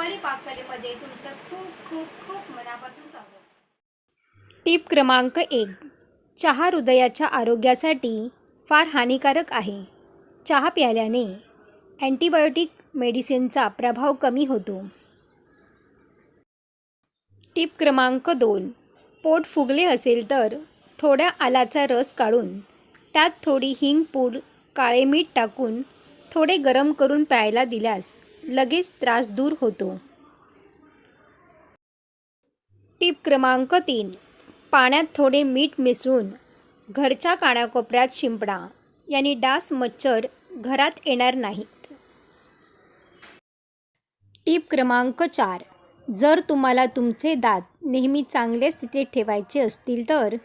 रुपाली पाककलेमध्ये तुमचं खूप खूप खूप मनापासून स्वागत. टीप क्रमांक एक. चहा हृदयाच्या आरोग्यासाठी फार हानिकारक आहे. चहा प्यायल्याने अँटीबायोटिक मेडिसिनचा प्रभाव कमी होतो. टीप क्रमांक दोन. पोट फुगले असेल तर थोड्या आलाचा रस काढून त्यात थोडी हिंग पूड काळे मीठ टाकून थोडे गरम करून प्यायला दिल्यास लगेच त्रास दूर होतो. टीप क्रमांक तीन. पाण्यात थोडे मीठ मिसळून घरच्या कानाकोपऱ्यात शिंपडा. याने डास मच्छर घरात येणार नाहीत. टीप क्रमांक चार. जर तुम्हाला तुमचे दात नेहमी चांगल्या स्थितीत ठेवायचे असतील तर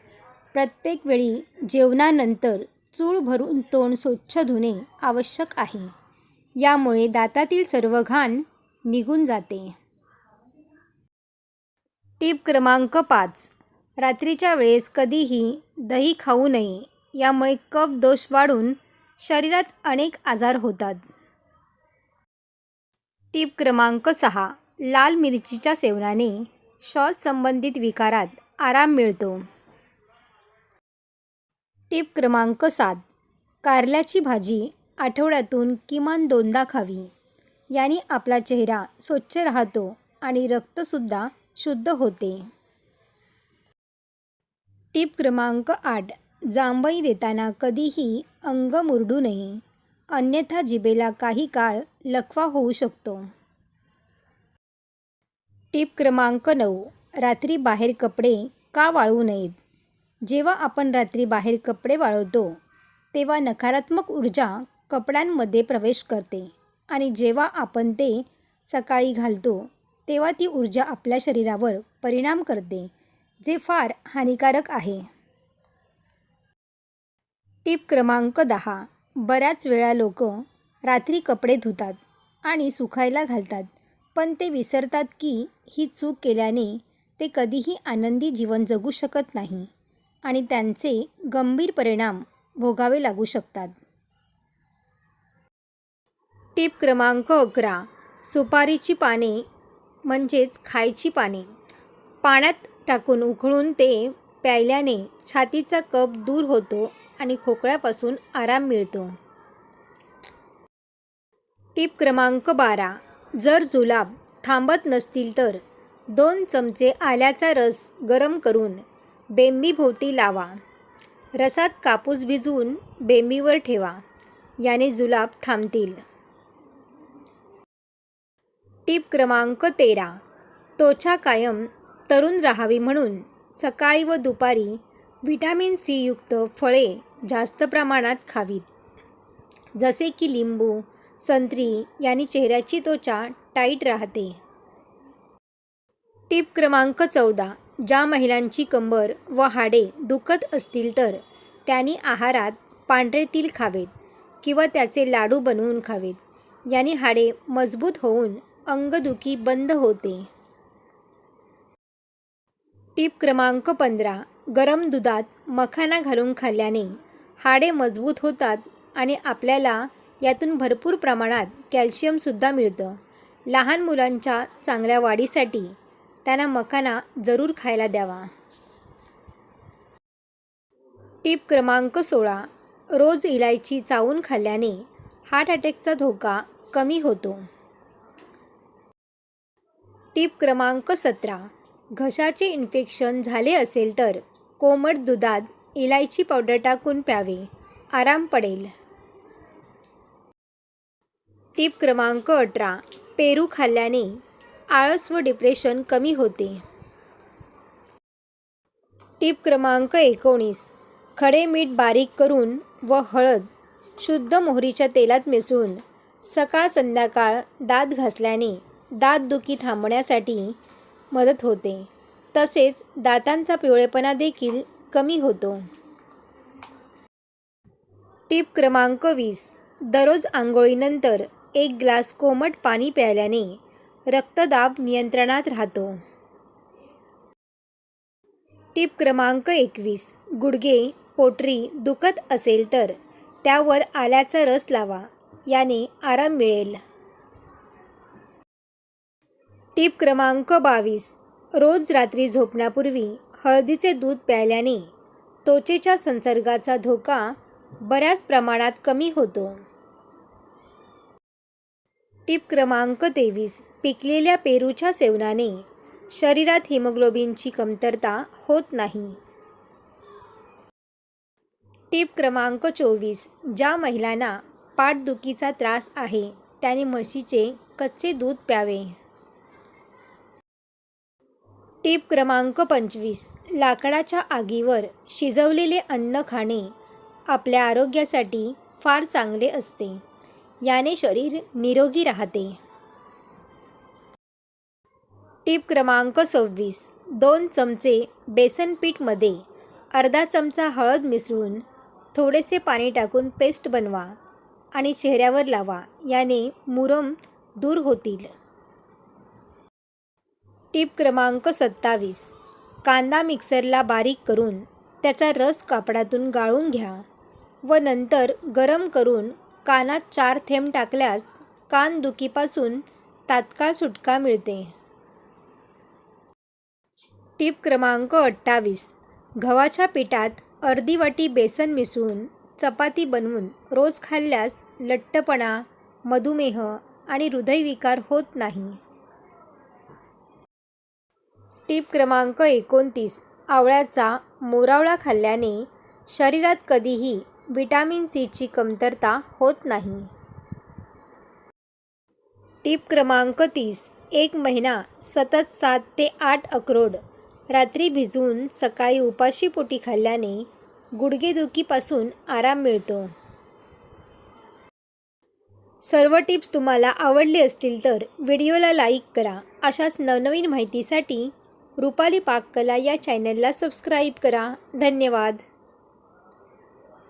प्रत्येक वेळी जेवणानंतर चूळ भरून तोंड स्वच्छ धुणे आवश्यक आहे. यामुळे दातातील सर्व घाण निघून जाते. टीप क्रमांक पाच. रात्रीच्या वेळेस कधीही दही खाऊ नये यामुळे कफ दोष वाढून शरीरात अनेक आजार होतात. टीप क्रमांक सहा. लाल मिरचीच्या सेवनाने श्वास संबंधित विकारात आराम मिळतो. टीप क्रमांक सात. कारल्याची भाजी आठवड्यातून किमान दोनदा खावी. याने आपला चेहरा स्वच्छ राहतो आणि रक्तसुद्धा शुद्ध होते. टिप क्रमांक आठ. जांभई देताना कधीही अंग मुरडू नये. अन्यथा जिभेला काही काळ लखवा होऊ शकतो. टीप क्रमांक नऊ. रात्री बाहेर कपडे का वाळू नयेत? जेव्हा आपण रात्री बाहेर कपडे वाळवतो तेव्हा नकारात्मक ऊर्जा कपड्यांमध्ये प्रवेश करते आणि जेव्हा आपण ते सकाळी घालतो तेव्हा ती ऊर्जा आपल्या शरीरावर परिणाम करते जे फार हानिकारक आहे. टीप क्रमांक दहा. बऱ्याच वेळा लोक रात्री कपडे धुतात आणि सुखायला घालतात पण ते विसरतात की ही चूक केल्याने ते कधीही आनंदी जीवन जगू शकत नाही आणि त्यांचे गंभीर परिणाम भोगावे लागू शकतात. टीप क्रमांक अकरा. सुपारीची पाने म्हणजेच खायची पाने. पाण्यात टाकून उकळून ते प्यायल्याने छातीचा कप दूर होतो आणि खोकळ्यापासून आराम मिळतो. टीप क्रमांक बारा. जर जुलाब थांबत नसतील तर दोन चमचे आल्याचा रस गरम करून बेंबीभोवती लावा. रसात कापूस भिजवून बेंबीवर ठेवा. याने जुलाब थांबतील. टीप क्रमांक तेरा. त्वचा कायम तरुण राहावी म्हणून सकाळी व दुपारी व्हिटॅमिन सी युक्त फळे जास्त प्रमाणात खावीत. जसे की लिंबू संत्री यांनी चेहऱ्याची त्वचा टाईट राहते. टीप क्रमांक चौदा. ज्या महिलांची कंबर व हाडे दुखत असतील तर त्यांनी आहारात पांढरे तिल खावेत किंवा त्याचे लाडू बनवून खावेत. याने हाडे मजबूत होऊन अंगदुखी बंद होते. टीप क्रमांक पंधरा. गरम दुधात मखाना घालून खाल्ल्याने हाडे मजबूत होतात आणि आपल्याला यातून भरपूर प्रमाणात कॅल्शियमसुद्धा मिळतं. लहान मुलांच्या चांगल्या वाढीसाठी त्यांना मखाना जरूर खायला द्यावा. टीप क्रमांक सोळा. रोज इलायची चावून खाल्ल्याने हार्ट अटॅकचा धोका कमी होतो. टीप क्रमांक सतरा. घशाचे इन्फेक्शन झाले असेल तर कोमट दुधात इलायची पावडर टाकून प्यावे. आराम पडेल. टीप क्रमांक अठरा. पेरू खाल्ल्याने आळस व डिप्रेशन कमी होते. टीप क्रमांक एकोणीस. खडे मीठ बारीक करून व हळद शुद्ध मोहरीच्या तेलात मिसळून सकाळ संध्याकाळ दात घासल्याने दातदुखी थांबण्यासाठी मदत होते. तसेच दातांचा पिवळेपणा देखील कमी होतो. टिप क्रमांक वीस. दररोज आंघोळीनंतर एक ग्लास कोमट पाणी प्यायल्याने रक्तदाब नियंत्रणात राहतो. टीप क्रमांक एकवीस. गुडघे पोटरी दुखत असेल तर त्यावर आल्याचा रस लावा. याने आराम मिळेल. टीप क्रमांक बावीस. रोज रात्री झोपण्यापूर्वी हळदीचे दूध प्यायल्याने त्वचेच्या संसर्गाचा धोका बऱ्याच प्रमाणात कमी होतो. टीप क्रमांक तेवीस. पिकलेल्या पेरूच्या सेवनाने शरीरात हिमोग्लोबिनची कमतरता होत नाही. टीप क्रमांक चोवीस. ज्या महिलांना पाठदुखीचा त्रास आहे त्याने म्हशीचे कच्चे दूध प्यावे. टीप क्रमांक पंचवीस. लाकडाच्या आगीवर शिजवलेले अन्न खाणे आपल्या आरोग्यासाठी फार चांगले असते. याने शरीर निरोगी राहते. टीप क्रमांक सव्वीस. दोन चमचे बेसन पीठमध्ये अर्धा चमचा हळद मिसळून थोडेसे पाणी टाकून पेस्ट बनवा आणि चेहऱ्यावर लावा. याने मुरम दूर होतील. टीप क्रमांक सत्तावीस. कांदा मिक्सरला बारीक करून त्याचा रस कापडातून गाळून घ्या व नंतर गरम करून कानात चार थेंब टाकल्यास कान दुखीपासून तात्काळ सुटका मिळते. टीप क्रमांक अठ्ठावीस. गव्हाच्या पिठात अर्धी वाटी बेसन मिसळून चपाती बनवून रोज खाल्ल्यास लठ्ठपणा मधुमेह आणि हृदयविकार होत नाही. टीप क्रमांक एकोणतीस. आवळ्याचा मोरावळा खाल्ल्याने शरीरात कधीही विटॅमिन सीची कमतरता होत नाही. टीप क्रमांक तीस. एक महिना सतत सात ते आठ अक्रोड. रात्री भिजवून सकाळी उपाशी पोटी खाल्ल्याने गुडघेदुखीपासून आराम मिळतो. सर्व टिप्स तुम्हाला आवडले असतील तर व्हिडिओला लाईक करा. अशाच नवनवीन माहितीसाठी रुपाली पाककला या चॅनलला सबस्क्राईब करा. धन्यवाद.